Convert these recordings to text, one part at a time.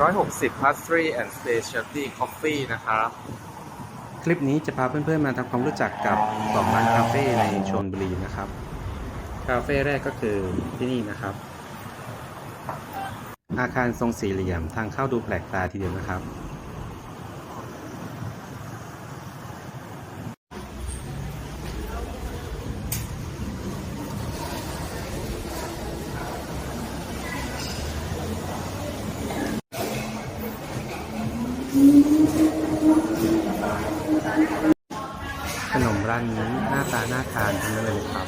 160 Pastry and Specialty Coffee นะครับ คลิปนี้จะพาเพื่อนๆมาทำความรู้จักกับสองร้านคาเฟ่ในชลบุรีนะครับ คาเฟ่แรกก็คือที่นี่นะครับ อาคารทรงสี่เหลี่ยมทางเข้าดูแปลกตาทีเดียวนะครับ ขนมร้านนี้หน้าตาน่าทานทั้งนั้นเลยครับ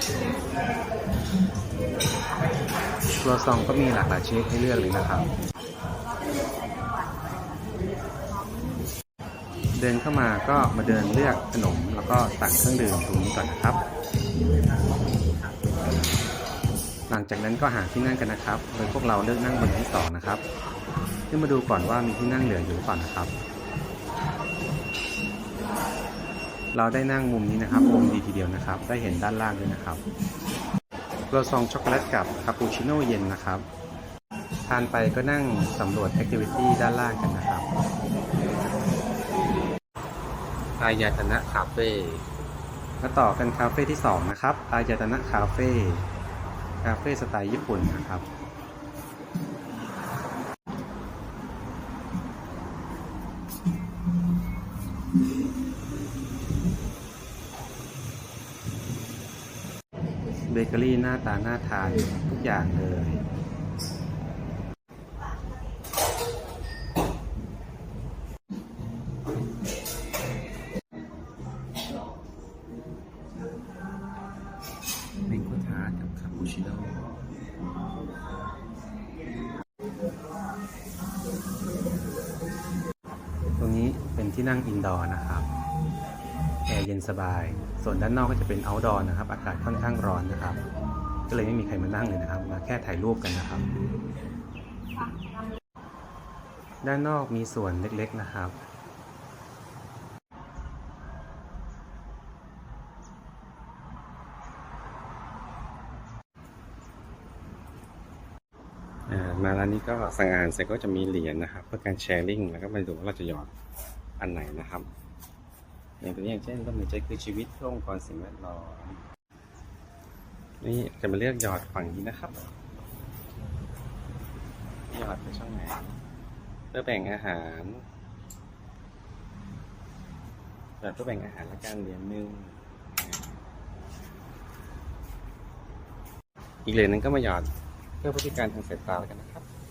ครัวซองก็มีหลากหลายชนิดให้เลือกเลยนะครับ เดินเข้ามาก็มาเดินเลือกขนมแล้วก็สั่งเครื่องดื่มตรงนี้ก่อนนะครับ หลังจากนั้นก็หาที่นั่งกันนะครับ โดยพวกเราเลือกนั่งบนที่สองนะครับ เพื่อมาดูก่อนว่ามีที่นั่งเหลืออยู่หรือเปล่านะครับ เราได้นั่งมุมนี้นะครับมุมดีทีเดียวนะครับ ได้เห็นด้านล่างด้วยนะครับครัวซองช็อกโกแลตกับคาปูชิโน่เย็นนะครับ ทานไปก็นั่งสำรวจแอคทิวิตี้ด้านล่างกันนะครับอายาตนะคาเฟ่มาต่อกันคาเฟ่ที่ 2 นะครับอายตนะคาเฟ่ คาเฟ่สไตล์ญี่ปุ่นนะครับ เบเกอรี่หน้าตาหน่าทานทุกอย่างเลยเมงโกทากับคาปูชิโน่ตรงนี้เป็นที่นั่งอินดอร์นะครับ แอร์เย็นสบาย ส่วนด้านนอกก็จะเป็น o อา d ดอร์นะครับ อากาศค่อนข้างร้อนนะครับ ก็เลยไม่มีใครมานั่งเลยนะครับ มาแค่ถ่ายรูปกันนะครับ ด้านนอกมีส่วนเล็กๆนะครับอ่ามาร้านนี้ก็สั่งอาหารเสร็จก็จะมีเหรียญนะครับ เพื่อการแชร์ลิงแล้วก็มาดูว่าเราจะหยอดอันไหนนะครับ อย่างตัวนี้อย่างเช่นร่มหายใจคือชีวิตเพื่อองค์กรสิ่งแวดล้อมนี่จะมาเลือกหยอดฝั่งนี้นะครับ หยอดไปช่องไหนเพื่อแบ่งอาหารหยอดเพื่อแบ่งอาหารและการเหรียญหนึ่งอีกเหรียญหนึงก็มาหยอดเพื่อพฤติการทางสายตาแล้วกันนะครับ